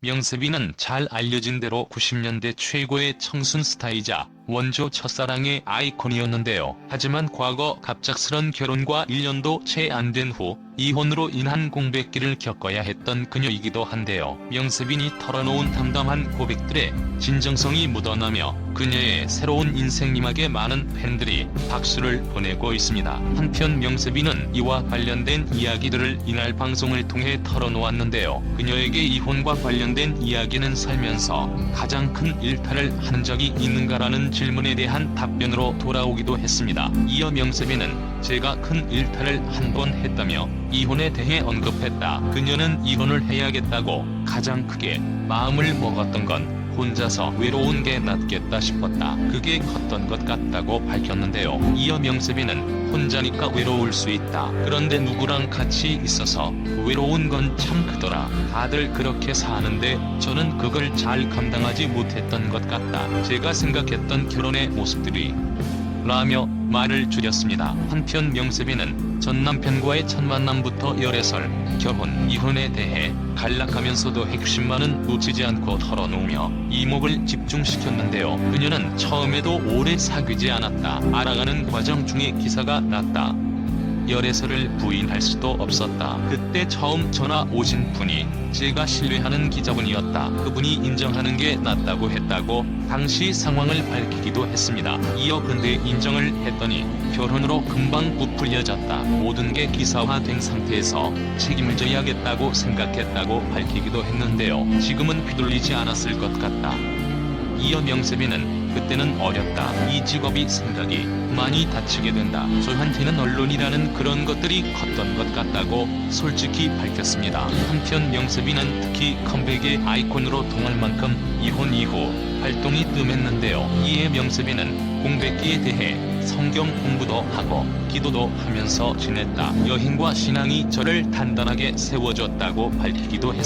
명세빈은 잘 알려진 대로 90년대 최고의 청순 스타이자 원조 첫사랑의 아이콘이었는데요. 하지만 과거 갑작스런 결혼과 1년도 채 안 된 후 이혼으로 인한 공백기를 겪어야 했던 그녀이기도 한데요. 명세빈이 털어놓은 담담한 고백들에 진정성이 묻어나며 그녀의 새로운 인생님에게 많은 팬들이 박수를 보내고 있습니다. 한편 명세빈은 이와 관련된 이야기들을 이날 방송을 통해 털어놓았는데요. 그녀에게 이혼과 관련된 이야기는 살면서 가장 큰 일탈을 한 적이 있는가라는 질문에 대한 답변으로 돌아오기도 했습니다. 이어 명세빈은 제가 큰 일탈을 한 번 했다며 이혼에 대해 언급했다. 그녀는 이혼을 해야겠다고 가장 크게 마음을 먹었던 건 혼자서 외로운 게 낫겠다 싶었다. 그게 컸던 것 같다고 밝혔는데요. 이어 명세빈은 혼자니까 외로울 수 있다. 그런데 누구랑 같이 있어서 외로운 건 참 크더라. 다들 그렇게 사는데 저는 그걸 잘 감당하지 못했던 것 같다. 제가 생각했던 결혼의 모습들이 라며 말을 줄였습니다. 한편 명세빈은 전 남편과의 첫 만남부터 열애설, 결혼, 이혼에 대해 간략하면서도 핵심만은 놓치지 않고 털어놓으며 이목을 집중시켰는데요. 그녀는 처음에도 오래 사귀지 않았다. 알아가는 과정 중에 기사가 났다. 열애설을 부인할 수도 없었다. 그때 처음 전화 오신 분이 제가 신뢰하는 기자분이었다. 그분이 인정하는 게 낫다고 했다고 당시 상황을 밝히기도 했습니다. 이어 근데 인정을 했더니 결혼으로 금방 부풀려졌다. 모든 게 기사화된 상태에서 책임을 져야겠다고 생각했다고 밝히기도 했는데요. 지금은 휘둘리지 않았을 것 같다. 이어 명세빈은 그때는 어렸다. 이 직업이 생각이 많이 다치게 된다. 저한테는 언론이라는 그런 것들이 컸던 것 같다고 솔직히 밝혔습니다. 한편 명세빈은 특히 컴백의 아이콘으로 통할 만큼 이혼 이후 활동이 뜸했는데요. 이에 명세빈은 공백기에 대해 성경 공부도 하고 기도도 하면서 지냈다. 여행과 신앙이 저를 단단하게 세워줬다고 밝히기도 했습니다.